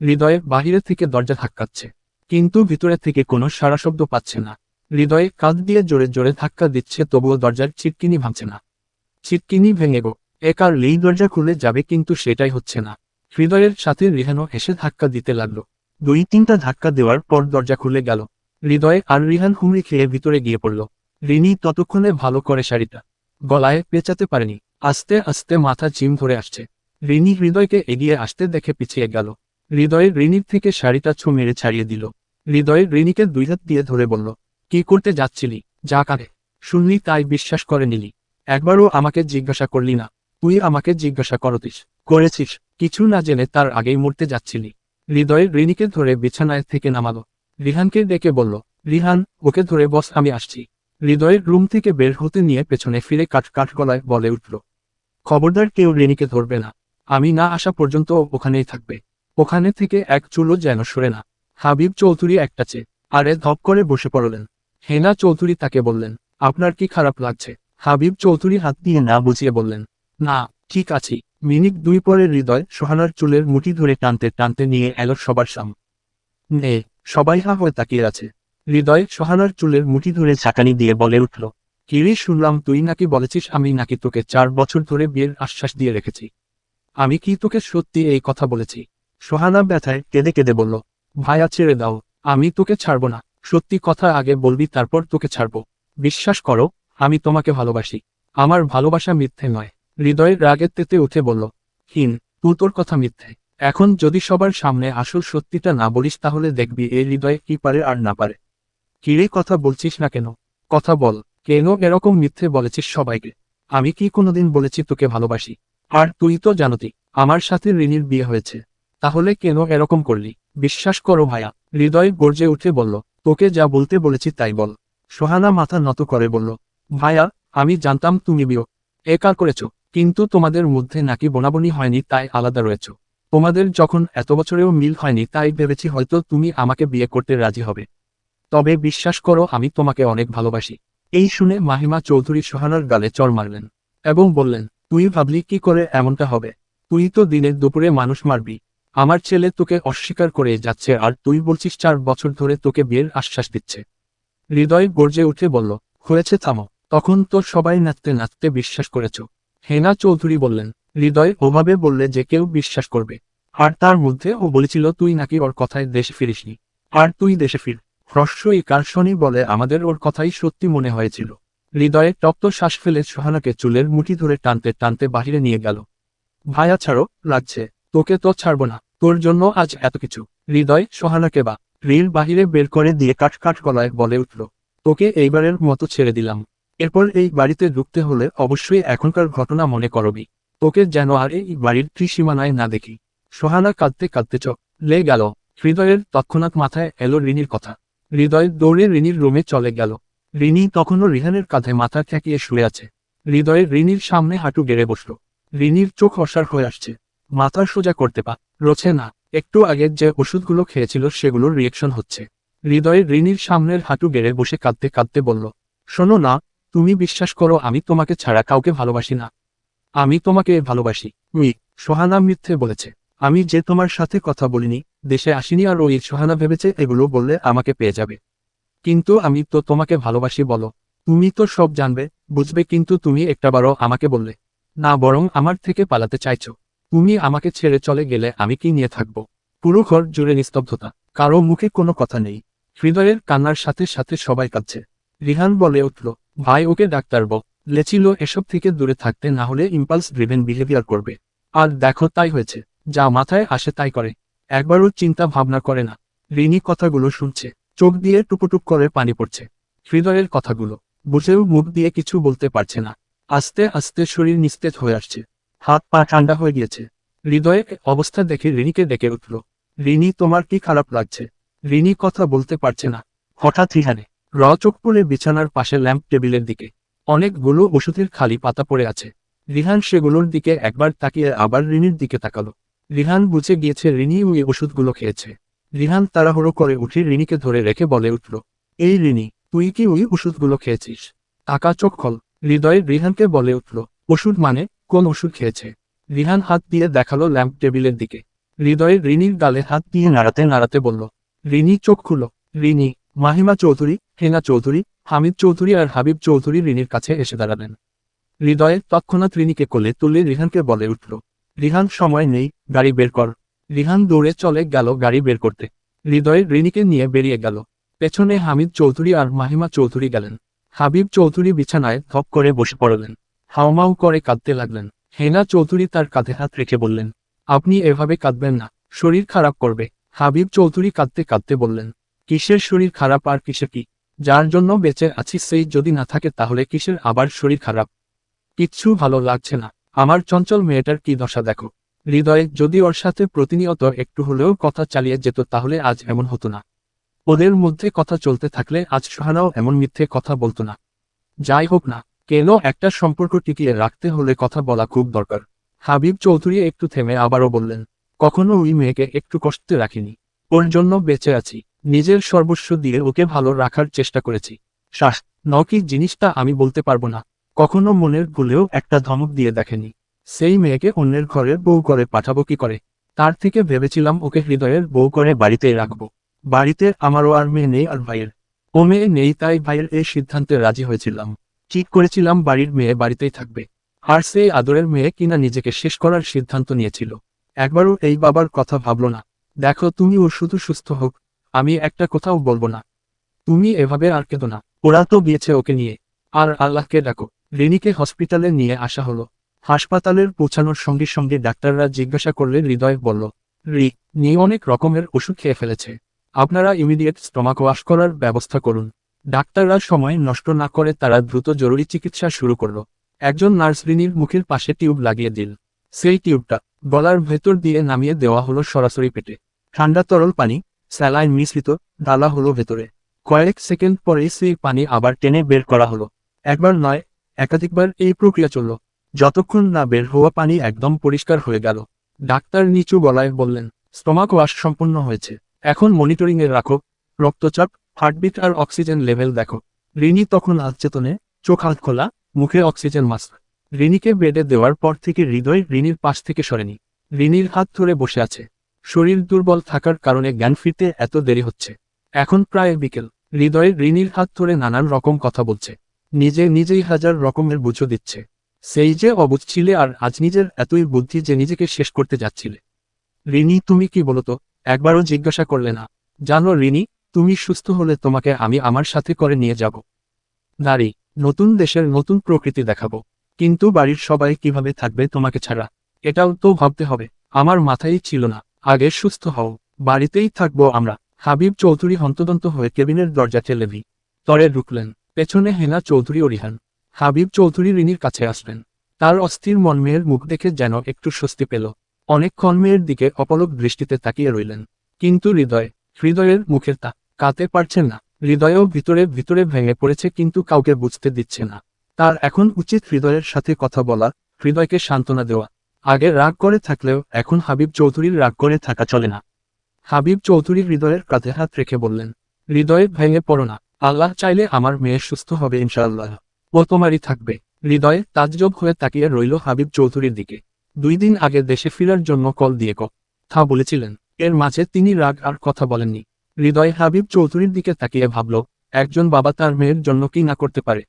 হৃদয়ে বাহিরে থেকে দরজা ধাক্কাচ্ছে, কিন্তু ভিতরে থেকে কোনো সারা শব্দ পাচ্ছে না। হৃদয়ে কাঁধ দিয়ে জোরে জোরে ধাক্কা দিচ্ছে, তবুও দরজার চিটকিনি ভাঙছে না। চিটকিনি ভেঙে গো একার লেই দরজা খুলে যাবে কিন্তু সেটাই হচ্ছে না। হৃদয়ের সাথে রিহানও হেসে ধাক্কা দিতে লাগল। দুই তিনটা ধাক্কা দেওয়ার পর দরজা খুলে গেল। হৃদয়ে আর রিহান হুমড়ি খেয়ে ভিতরে গিয়ে পড়ল। রিনি ততক্ষণে ভালো করে শাড়িটা গলায় পেঁচাতে পারেনি। আস্তে আস্তে মাথা চিম ধরে আসছে। রিনি হৃদয়কে এগিয়ে আসতে দেখে পিছিয়ে গেল। হৃদয় রিনির থেকে শাড়িটা ছো মেরে ছাড়িয়ে দিল। হৃদয় রিনিকে দুই হাত দিয়ে ধরে বলল, কি করতে যাচ্ছিলি? যা কারে শুনলি, তাই বিশ্বাস করে নিলি। একবারও আমাকে জিজ্ঞাসা করলি না। তুই আমাকে জিজ্ঞাসা করতিস। করেছিস। কিছু না জেনে তার আগেই মরতে যাচ্ছিলি। হৃদয়ের রিনিকে ধরে বিছানায় থেকে নামালো। রিহানকে ডেকে বলল, রিহান, ওকে ধরে বস, আমি আসছি। হৃদয়ের রুম থেকে বের হতে নিয়ে পেছনে ফিরে কাঠ কাঠ গলায় বলে উঠল, খবরদার কেউ রিনিকে ধরবে না। আমি না আসা পর্যন্ত ওখানেই থাকবে। ওখানে থেকে এক চুলো যেন সরে না। হাবিব চৌধুরী একটা চেয়ে আরে ধপ করে বসে পড়লেন। হেনা চৌধুরী তাকে বললেন, আপনার কি খারাপ লাগছে? হাবিব চৌধুরী হাত দিয়ে না বুঝিয়ে বললেন, না, ঠিক আছি। মিনিট দুই পরে হৃদয় সোহানার চুলের মুঠি ধরে টানতে টানতে নিয়ে এলো সবার সাম। নে, সবাই হা হয়ে তাকিয়ে আছে। হৃদয় সোহানার চুলের মুঠি ধরে ছাকানি দিয়ে বলে উঠল কিরে শুনলাম তুই নাকি বলেছিস আমি নাকি তোকে চার বছর ধরে বিয়ের আশ্বাস দিয়ে রেখেছি। আমি কি তোকে সত্যি এই কথা বলেছি? সোহানা ব্যথায় কেঁদে কেঁদে বলল ভাইয়া ছেড়ে দাও, আমি তোকে ছাড়ব না। সত্যি কথা আগে বলবি, তারপর তোকে ছাড়ব। বিশ্বাস করো, আমি তোমাকে ভালোবাসি। আমার ভালোবাসা মিথ্যে নয়। হৃদয়ের রাগের তেতে উঠে বলল হিন তুই তোর কথা মিথ্যে। এখন যদি সবার সামনে আসল সত্যিটা না বলিস, তাহলে দেখবি এই হৃদয়ে কি পারে আর না পারে। কিরে কথা বলছিস না কেন? কথা বল, কেন এরকম মিথ্যে বলেছিস সবাইকে? আমি কি কোনোদিন বলেছি তোকে ভালোবাসি? আর তুই তো জানতি, আমার সাথে রিনির বিয়ে হয়েছে। তাহলে কেন এরকম করলি? বিশ্বাস করো ভাইয়া হৃদয় গর্জে উঠে বলল, তোকে যা বলতে বলেছি তাই বল। সোহানা মাথা নত করে বলল ভাইয়া আমি জানতাম তুমি বিয়ে একার করেছ? কিন্তু তোমাদের মধ্যে নাকি বোনাবনি হয়নি, তাই আলাদা রয়েছ। তোমাদের যখন এত বছরেও মিল হয়নি, তাই ভেবেছি হয়তো তুমি আমাকে বিয়ে করতে রাজি হবে। তবে বিশ্বাস করো, আমি তোমাকে অনেক ভালোবাসি। এই শুনে মাহিমা চৌধুরী সোহানার গালে চর মারলেন এবং বললেন, তুই ভাবলি কি করে এমনটা হবে? তুই তো দিনের দুপুরে মানুষ মারবি। আমার ছেলে তোকে অস্বীকার করে যাচ্ছে আর তুই বলছিস চার বছর ধরে তোকে বিয়ের আশ্বাস দিচ্ছে। হৃদয় গর্জে উঠে বলল, হয়েছে থামো। তখন তো সবাই নাচতে নাচতে বিশ্বাস করেছ। হেনা চৌধুরী বললেন, হৃদয় ওভাবে বললে যে কেউ বিশ্বাস করবে। আর তার মধ্যে ও বলেছিল, তুই নাকি ওর কথায় দেশে ফিরিসনি। আর তুই দেশে ফির। হ্রস্বই কারশনি বলে আমাদের ওর কথাই সত্যি মনে হয়েছিল। হৃদয়ে টপ্ত শ্বাস ফেলে সোহানাকে চুলের মুঠি ধরে টানতে টানতে বাহিরে নিয়ে গেল। ভায়া ছাড়ো, লাগছে। তোকে তো ছাড়ব না। তোর জন্য আজ এত কিছু। হৃদয় সোহানাকে বা রিল বাহিরে বের করে দিয়ে কাঠ কাঠ গলায় বলে উঠল, তোকে এইবারের মতো ছেড়ে দিলাম। এরপর এই বাড়িতে ঢুকতে হলে অবশ্যই এখনকার ঘটনা মনে করবি। তোকে যেন আর এই বাড়ির ত্রিসীমানায় না দেখি সোহানা কাঁদতে কাঁদতে চোখ লে গেল। হৃদয়ের তৎক্ষণাৎ মাথায় এলো রিনির কথা। হৃদয় দৌড়ে রিনির রুমে চলে গেল। রিনি তখনও রিহানের কাঁধে মাথা ঠেকিয়ে শুয়ে আছে। হৃদয়ে রিনির সামনে হাঁটু গেড়ে বসল। রিনির চোখ অসার হয়ে আসছে। মাথা সোজা করতে পা রোছে না। একটু আগে যে ওষুধগুলো খেয়েছিল সেগুলোর রিয়েকশন হচ্ছে। হৃদয়ে রিনির সামনের হাঁটু গেড়ে বসে কাঁদতে কাঁদতে বলল, শোনো না, তুমি বিশ্বাস করো আমি তোমাকে ছাড়া কাউকে ভালোবাসি না। আমি তোমাকে ভালোবাসি উই সোহানা মিথ্যে বলেছে। আমি যে তোমার সাথে কথা বলিনি, দেশে আসিনি আর ওই সোহানা ভেবেছে এগুলো বললে আমাকে পেয়ে যাবে। কিন্তু আমি তো তোমাকে ভালোবাসি বলো। তুমি তো সব জানবে, বুঝবে কিন্তু তুমি একটাবারও আমাকে বললে। না বরং আমার থেকে পালাতে চাইছো। তুমি আমাকে ছেড়ে চলে গেলে আমি কি নিয়ে থাকব? পুরো ঘর জুড়ে নিস্তব্ধতা। কারও মুখে কোনো কথা নেই। হৃদয়ের কান্নার সাথে সাথে সবাই কাঁদছে। রিহান বলে উঠল, ভাই, ওকে ডাক্তার বক লেছিল এসব থেকে দূরে থাকতে না হলে ইম্পালস ড্রিভেন বিহেভিয়ার করবে। আর দেখো, তাই হয়েছে। যা মাথায় আসে, তাই করে। একবারও চিন্তা ভাবনা করে না। রিনি কথাগুলো শুনছে। চোখ দিয়ে টুকুটুক করে পানি পড়ছে। হৃদয়ের কথাগুলো। বুঝেও মুখ দিয়ে কিছু বলতে পারছে না। আস্তে আস্তে শরীর নিস্তেজ হয়ে আসছে। হাত পা ঠান্ডা হয়ে গিয়েছে। হৃদয়ে অবস্থা দেখে রিনিকে ডেকে উঠল। রিনি, তোমার কি খারাপ লাগছে? রিনি কথা বলতে পারছে না। হঠাৎ রিহানে র চোখ পড়ে বিছানার পাশে ল্যাম্প টেবিলের দিকে অনেকগুলো ওষুধের খালি পাতা পড়ে আছে। রিহান সেগুলোর দিকে একবার তাকিয়ে আবার রিনির দিকে তাকালো। রিহান বুঝে গিয়েছে রিনি ওই ওষুধগুলো খেয়েছে। রিহান তাড়াহুড়ো করে উঠে রিনিকে ধরে রেখে বলে উঠল, এই রিনি, তুই কি ওই ওষুধগুলো খেয়েছিস? টাকা চোখ খল। হৃদয় রিহানকে বলে উঠল, ওষুধ মানে? কোন ওষুধ খেয়েছে? রিহান হাত দিয়ে দেখাল ল্যাম্প টেবিলের দিকে। হৃদয়ে রিনির গালে হাত দিয়ে নাড়াতে নাড়াতে বলল, রিনি, চোখ খুলো। রিনি, মাহিমা চৌধুরী, হেনা চৌধুরী, হামিদ চৌধুরী আর হাবিব চৌধুরী রিনির কাছে এসে দাঁড়ালেন। হৃদয়ে তৎক্ষণাৎ রিনিকে কোলে তুলে রিহানকে বলে উঠল, রিহান, সময় নেই, গাড়ি বের কর। রিহান দৌড়ে চলে গেল গাড়ি বের করতে। হৃদয়ে রিনিকে নিয়ে বেরিয়ে গেল। পেছনে হামিদ চৌধুরী আর মাহিমা চৌধুরী গেলেন। হাবিব চৌধুরী বিছানায় ধপ করে বসে পড়লেন। হাওমাও করে কাঁদতে লাগলেন। হেনা চৌধুরী তার কাঁধে হাত রেখে বললেন, আপনি এভাবে কাঁদবেন না, শরীর খারাপ করবে। হাবিব চৌধুরী কাঁদতে কাঁদতে বললেন, কিসের শরীর খারাপ আর কিসের কি? যার জন্য বেঁচে আছি সেই যদি না থাকে তাহলে কিসের আবার শরীর খারাপ? কিচ্ছু ভালো লাগছে না। আমার চঞ্চল মেয়েটার কি দশা দেখো। হৃদয়ে যদি ওর সাথে প্রতিনিয়ত একটু হলেও কথা চালিয়ে যেত তাহলে আজ এমন হতো না। ওদের মধ্যে কথা চলতে থাকলে আজ সোহানাও এমন মিথ্যে কথা বলতো না। যাই হোক না কেন একটা সম্পর্ক টিকিয়ে রাখতে হলে কথা বলা খুব দরকার? হাবিব চৌধুরী একটু থেমে আবারও বললেন, কখনো ওই মেয়েকে একটু কষ্টে রাখিনি। ওর জন্য বেঁচে আছি। নিজের সর্বস্ব দিয়ে ওকে ভালো রাখার চেষ্টা করেছি। শ্বাস নকি জিনিসটা আমি বলতে পারব না। কখনো মনের ভুলেও একটা ধমক দিয়ে দেখেনি। সেই মেয়েকে অন্যের ঘরের বউ করে পাঠাবো কি করে? তার থেকে ভেবেছিলাম ওকে হৃদয়ের বউ করে বাড়িতে রাখব। বাড়িতে আমারও আর মেয়ে নেই আর ভাইয়ের। ও মেয়ে নেই তাই ভাইয়ের এই সিদ্ধান্তে রাজি হয়েছিলাম। ঠিক করেছিলাম বাড়ির মেয়ে বাড়িতেই থাকবে। আর সেই আদরের মেয়ে কিনা নিজেকে শেষ করার সিদ্ধান্ত নিয়েছিল। একবারও এই বাবার কথা ভাবলো না। দেখো তুমি ও শুধু সুস্থ হোক, আমি একটা কোথাও বলব না। তুমি এভাবে আর কেঁদো না। ওরা তো গিয়েছে ওকে নিয়ে। আর আল্লাহকে ডাকো। রিনিকে হসপিটালে নিয়ে আসা হলো। হাসপাতালের পৌঁছানোর সঙ্গে সঙ্গে ডাক্তাররা জিজ্ঞাসা করলে হৃদয় বলল, রি, নিয়ে অনেক রকমের ওষুধ খেয়ে ফেলেছে। আপনারা ইমিডিয়েট স্টমাক ওয়াশ করার ব্যবস্থা করুন। ডাক্তাররা সময় নষ্ট না করে তারা দ্রুত জরুরি চিকিৎসা শুরু করল। একজন নার্স রিনির মুখের পাশে টিউব লাগিয়ে দিল। সেই টিউবটা গলার ভেতর দিয়ে নামিয়ে দেওয়া হলো সরাসরি পেটে। ঠান্ডা তরল পানি, স্যালাইন মিশ্রিত ডালা হলো ভেতরে। কয়েক সেকেন্ড পরে সেই পানি আবার টেনে বের করা হলো। একবার নয়, একাধিকবার এই প্রক্রিয়া চলল। যতক্ষণ না বের হওয়া পানি একদম পরিষ্কার হয়ে গেল। ডাক্তার নিচু গলায় বললেন, স্টমাক ওয়াশ সম্পূর্ণ হয়েছে। এখন মনিটরিং এ রাখো। রক্তচাপ হার্টবিট আর অক্সিজেন লেভেল দেখো। রিনি তখন আচেতনে চোখ হাত খোলা, মুখে অক্সিজেন মাস্ক। রিনিকে বেডে দেওয়ার পর থেকে হৃদয় রিনির পাশ থেকে সরেনি। রিনির হাত ধরে বসে আছে। শরীর দুর্বল থাকার কারণে জ্ঞান ফিরতে এত দেরি হচ্ছে। এখন প্রায় বিকেল। হৃদয় রিনির হাত ধরে নানান রকম কথা বলছে। নিজে নিজেই হাজার রকমের বুঝো দিচ্ছে। সেই যে অবুঝ ছিলে আর আজ নিজের এতই বুদ্ধি যে নিজেকে শেষ করতে যাচ্ছিলে। রিনি, তুমি কি বলতো? একবারও জিজ্ঞাসা করলে না। জানো রিনি তুমি সুস্থ হলে তোমাকে আমি আমার সাথে করে নিয়ে যাব। নারী, নতুন দেশের নতুন প্রকৃতি দেখাবো। কিন্তু বাড়ির সবাই কীভাবে থাকবে তোমাকে ছাড়া? এটাও তো ভাবতে হবে। আমার মাথায় ছিল না। আগে সুস্থ হও। বাড়িতেই থাকব আমরা। হাবিব চৌধুরী হন্তদন্ত হয়ে কেবিনের দরজা ঠেলেভি তরে ঢুকলেন। পেছনে হেনা চৌধুরী ও রিহান হাবিব চৌধুরী রিনির কাছে আসলেন। তার অস্থির মন মেয়ের মুখ দেখে যেন একটু স্বস্তি পেল। অনেকক্ষণ মেয়ের দিকে অপলক দৃষ্টিতে তাকিয়ে রইলেন। কিন্তু হৃদয়, হৃদয়ের মুখের তা কাতে পারছেন না। হৃদয়ও ভিতরে ভিতরে ভেঙে পড়েছে কিন্তু কাউকে বুঝতে দিচ্ছে না। তার এখন উচিত হৃদয়ের সাথে কথা বলা, হৃদয়কে সান্ত্বনা দেওয়া। আগে রাগ করে থাকলেও এখন হাবিব চৌধুরীর রাগ করে থাকা চলে না। হাবিব চৌধুরী হৃদয়ের কাঁধে হাত রেখে বললেন, হৃদয়ে ভেঙে পড়ো না। আল্লাহ চাইলে আমার মেয়ে সুস্থ হবে ইনশাআল্লাহ। ও তোমারই থাকবে। হৃদয়ে তাজ্জব হয়ে তাকিয়ে রইল হাবিব চৌধুরীর দিকে। দুই দিন আগে দেশে ফেরার জন্য কল দিয়ে কথা বলেছিলেন। এর মাঝে তিনি রাগ আর কথা বলেননি। হৃদয় হাবিব চৌধুরীর দিকে তাকিয়ে ভাবল, একজন বাবা তার মেয়ের জন্য কি না করতে পারে?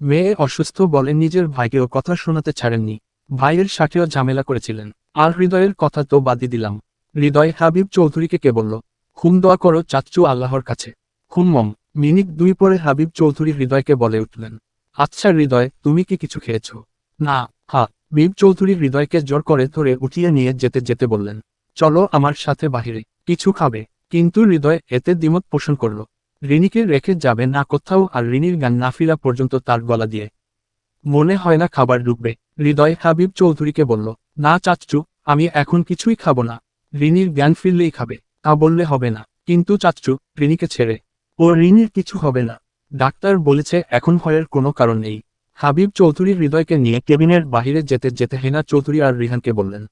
মেয়ে অসুস্থ বলে নিজের ভাইকেও কথা শোনাতে ছাড়েননি। ভাইয়ের সাথেও ঝামেলা করেছিলেন। আর হৃদয়ের কথা তো বাদই দিলাম। হৃদয় হাবিব চৌধুরীকে কে বলল, খুন দোয়া করো চাচ্চু আল্লাহর কাছে। খুনমম মিনিট দুই পরে হাবিব চৌধুরী হৃদয়কে বলে উঠলেন আচ্ছা হৃদয়, তুমি কি কিছু খেয়েছ? না, হা। বিব চৌধুরী হৃদয়কে জোর করে ধরে উঠিয়ে নিয়ে যেতে যেতে বললেন, চলো আমার সাথে বাহিরে, কিছু খাবে। কিন্তু হৃদয় এতে দ্বিমত পোষণ করল। রিনিকে রেখে যাবে না কোথাও আর রিনির গান না ফিরা পর্যন্ত তার গলা দিয়ে। মনে হয় না খাবার ঢুকবে হৃদয় হাবিব চৌধুরীকে বলল, না চাচ্চু আমি এখন কিছুই খাব না। রিনির জ্ঞান ফিরলেই খাবে, তা বললে হবে না। কিন্তু চাচ্চু রিনিকে ছেড়ে। ও রিনির কিছু হবে না। ডাক্তার বলেছে এখন ভয়ের কোনো কারণ নেই। হাবিব চৌধুরী হৃদয়কে নিয়ে কেবিনের বাহিরে যেতে যেতে হেনা চৌধুরী আর রিহানকে বললেন,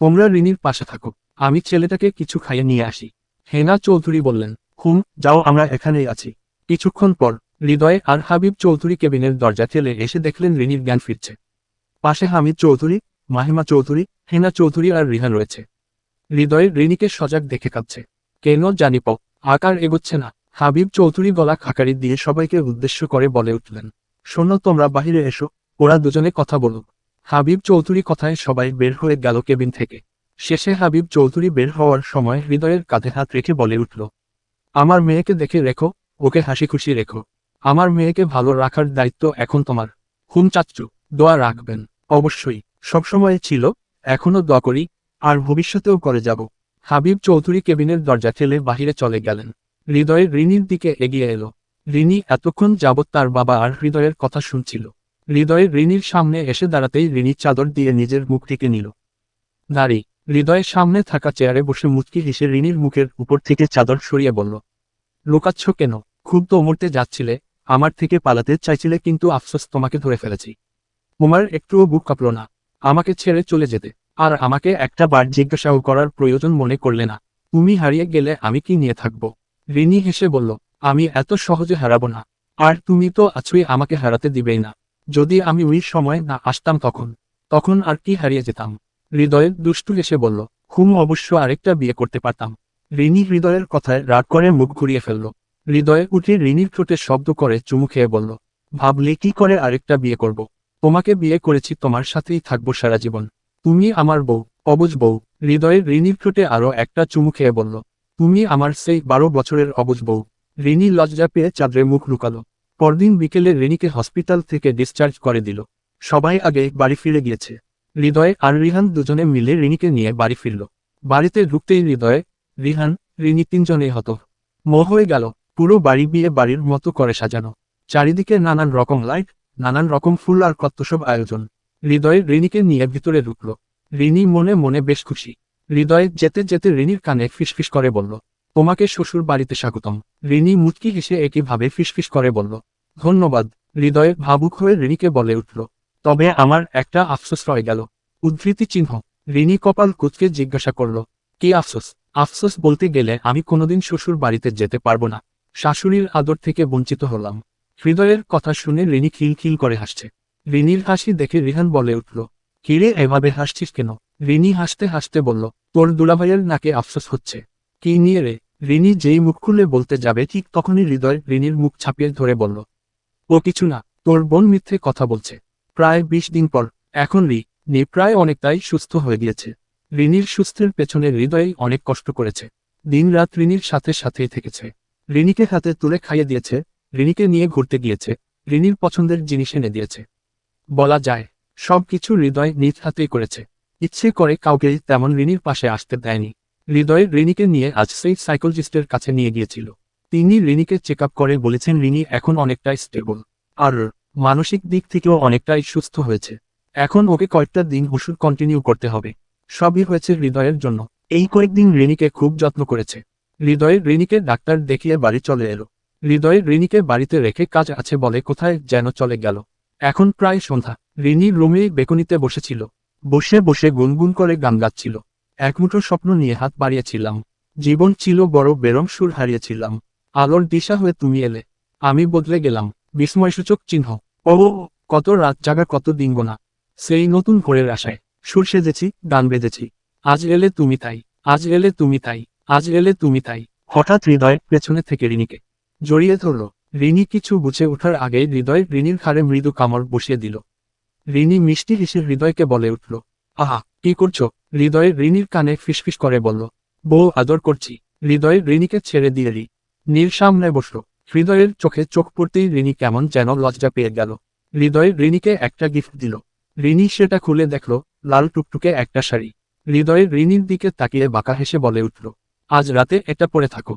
তোমরা রিনির পাশে থাকো। আমি ছেলেটাকে কিছু খাইয়ে নিয়ে আসি। হেনা চৌধুরী বললেন, হুম, যাও, আমরা এখানেই আছি। কিছুক্ষণ পর হৃদয় আর হাবিব চৌধুরী কেবিনের দরজা ঠেলে এসে দেখলেন রিনির জ্ঞান ফিরছে। পাশে হামিদ চৌধুরী, মাহিমা চৌধুরী, হেনা চৌধুরী আর রিহান রয়েছে। হৃদয়ের রিনিকে সজাগ দেখে কাঁদছে। কেন জানি প, আকার এগোচ্ছে না। হাবিব চৌধুরী গলা খাকারি দিয়ে সবাইকে উদ্দেশ্য করে বলে উঠলেন, শোনো তোমরা বাহিরে এসো, ওরা দুজনে কথা বলুক। হাবিব চৌধুরী কথায় সবাই বের হয়ে গেল কেবিন থেকে। শেষে হাবিব চৌধুরী বের হওয়ার সময় হৃদয়ের কাঁধে হাত রেখে বলে উঠল, আমার মেয়েকে দেখে রেখো, ওকে হাসি খুশি রেখো। আমার মেয়েকে ভালো রাখার দায়িত্ব এখন তোমার। হুম চাচ্চু, দোয়া রাখবেন। অবশ্যই। সবসময় ছিল, এখনও দোয়া করি, আর ভবিষ্যতেও করে যাব। হাবিব চৌধুরী কেবিনের দরজা ঠেলে বাহিরে চলে গেলেন। হৃদয়ের ঋণীর দিকে এগিয়ে এলো। ঋণী এতক্ষণ যাবৎ তার বাবা আর হৃদয়ের কথা শুনছিল। হৃদয়ের ঋণীর সামনে এসে দাঁড়াতেই ঋণী চাদর দিয়ে নিজের মুখ নিল। দাঁড়ি হৃদয়ের সামনে থাকা চেয়ারে বসে মুচকি হেসে ঋণীর মুখের উপর থেকে চাদর সরিয়ে বলল, লোকাচ্ছ কেন? খুব তো মরতে যাচ্ছিলে, আমার থেকে পালাতে চাইছিলে কিন্তু আফসোস তোমাকে ধরে ফেলেছি। তোমার একটুও বুক কাঁপল না, আমাকে ছেড়ে চলে যেতে। আর আমাকে একটা বার জিজ্ঞাসাও করার প্রয়োজন মনে করলে না। তুমি হারিয়ে গেলে আমি কি নিয়ে থাকব? রিনি হেসে বলল, আমি এত সহজে হারাবো না। আর তুমি তো আছোই আমাকে হারাতে দিবেই না। যদি আমি ওই সময় না আসতাম তখন তখন আর কি হারিয়ে যেতাম? হৃদয়ের দুষ্টু এসে বলল, হুম, অবশ্য আরেকটা বিয়ে করতে পারতাম। রিনি হৃদয়ের কথায় রাগ করে মুখ ঘুরিয়ে ফেলল। হৃদয়ে উঠে রিনির ঠোঁটে শব্দ করে চুমু খেয়ে বলল, ভাবলে কি করে আরেকটা বিয়ে করব? তোমাকে বিয়ে করেছি, তোমার সাথেই থাকব সারা জীবন। তুমি আমার বউ, অবুজ বউ। হৃদয়ের রিনির ঠোঁটে আরও একটা চুমু খেয়ে বলল, তুমি আমার সেই বারো বছরের অবুজ বউ। রিনি লজ্জা পেয়ে চাঁদরে মুখ লুকালো। পরদিন বিকেলে রিনিকে হসপিটাল থেকে ডিসচার্জ করে দিল। সবাই আগে বাড়ি ফিরে গিয়েছে। হৃদয় আর রিহান দুজনে মিলে রিনিকে নিয়ে বাড়ি ফিরল। বাড়িতে ঢুকতেই হৃদয়, রিহান, রিনি তিনজনেই হত। মোহ হয়ে গেল, পুরো বাড়ি বিয়ে বাড়ির মতো করে সাজানো। চারিদিকে নানান রকম লাইট, নানান রকম ফুল আর কত্তসব আয়োজন। হৃদয় রিনিকে নিয়ে ভিতরে ঢুকল। রিনি মনে মনে বেশ খুশি। হৃদয় যেতে যেতে রিনির কানে ফিসফিস করে বলল, তোমাকে শ্বশুর বাড়িতে স্বাগতম। রিনি মুচকি হেসে একইভাবে ফিসফিস করে বলল, ধন্যবাদ। হৃদয়ে ভাবুক হয়ে রিনিকে বলে উঠল তবে আমার একটা আফসোস রয়ে গেল। উদ্ধৃতি চিহ্ন। রিনি কপাল কুচকে জিজ্ঞাসা করল, কি আফসোস? আফসোস বলতে গেলে আমি কোনোদিন শ্বশুর বাড়িতে যেতে পারব না। শাশুড়ির আদর থেকে বঞ্চিত হলাম। হৃদয়ের কথা শুনে রিনি খিলখিল করে হাসছে। রিনির হাসি দেখে রিহান বলে উঠল কিরে এভাবে হাসছিস কেন? রিনি হাসতে হাসতে বলল, তোর দুলাভাইয়ের নাকে আফসোস হচ্ছে। কি নিয়ে রে? রিনি যেই মুখ খুলে বলতে যাবে ঠিক তখনই হৃদয় রিনির মুখ ছাপিয়ে ধরে বলল, ও কিছু না, তোর বোন মিথ্যে কথা বলছে। প্রায় বিশ দিন পর। এখন রি, নি প্রায় অনেকটাই সুস্থ হয়ে গিয়েছে। রিনির সুস্থের পেছনে হৃদয় অনেক কষ্ট করেছে। দিনরাত রিনির সাথে সাথেই থেকেছে। রিনিকে হাতে তুলে খাইয়ে দিয়েছে, রিনিকে নিয়ে ঘুরতে গিয়েছে, রিনির পছন্দের জিনিস এনে দিয়েছে। বলা যায়, সবকিছু হৃদয় নিজ হাতেই করেছে। ইচ্ছে করে কাউকে তেমন রিনির পাশে আসতে দেয়নি। হৃদয় রিনিকে নিয়ে আজ সেই সাইকোলজিস্টের কাছে নিয়ে গিয়েছিল। তিনি রিনিকে চেক করে বলেছেন রিনি এখন অনেকটাই স্টেবল। আর মানসিক দিক থেকেও অনেকটাই সুস্থ হয়েছে। এখন ওকে কয়েকটা দিন ওষুধ কন্টিনিউ করতে হবে। সবই হয়েছে হৃদয়ের জন্য। এই কয়েকদিন রিনিকে খুব যত্ন করেছে। হৃদয়ের রিনিকে ডাক্তার দেখিয়ে বাড়ি চলে এলো। হৃদয়ের রিনিকে বাড়িতে রেখে কাজ আছে বলে কোথায় যেন চলে গেল। এখন প্রায় সন্ধ্যা। রিনি রুমে বেকনিতে বসেছিল। বসে বসে গুনগুন করে গান গাচ্ছিল। একমুঠো স্বপ্ন নিয়ে হাত বাড়িয়েছিলাম। জীবন ছিল বড় বেরম সুর হারিয়েছিলাম। আলোর দিশা হয়ে তুমি এলে। আমি বদলে গেলাম। বিস্ময়সূচক চিহ্ন। ও, কত রাত জাগা, কত দিন গোনা। সেই নতুন ভোরের আশায় সুর সেজেছি, গান বেজেছি। আজ এলে তুমি তাই, আজ এলে তুমি তাই, আজ এলে তুমি তাই। হঠাৎ হৃদয় পেছনে থেকে রিনিকে জড়িয়ে ধরল। রিনি কিছু বুঝে ওঠার আগে হৃদয় রিনির ঘাড়ে মৃদু কামড় বসিয়ে দিল। রিনি মিষ্টি হেসে হৃদয়কে বলে উঠল, আহা, কি করছ? হৃদয় রিনির কানে ফিসফিস করে বলল, বউ, আদর করছি। হৃদয় রিনিকে ছেড়ে দিয়ে রি নীর সামনে বসল। হৃদয়ের চোখে চোখ পড়তেই রিনি কেমন যেন লজ্জা পেয়ে গেল। হৃদয় রিনিকে একটা গিফট দিল। রিনি সেটা খুলে দেখল, লাল টুকটুকে একটা শাড়ি। হৃদয়ের রিনির দিকে তাকিয়ে বাঁকা হেসে বলে উঠল, আজ রাতে এটা পরে থাকো।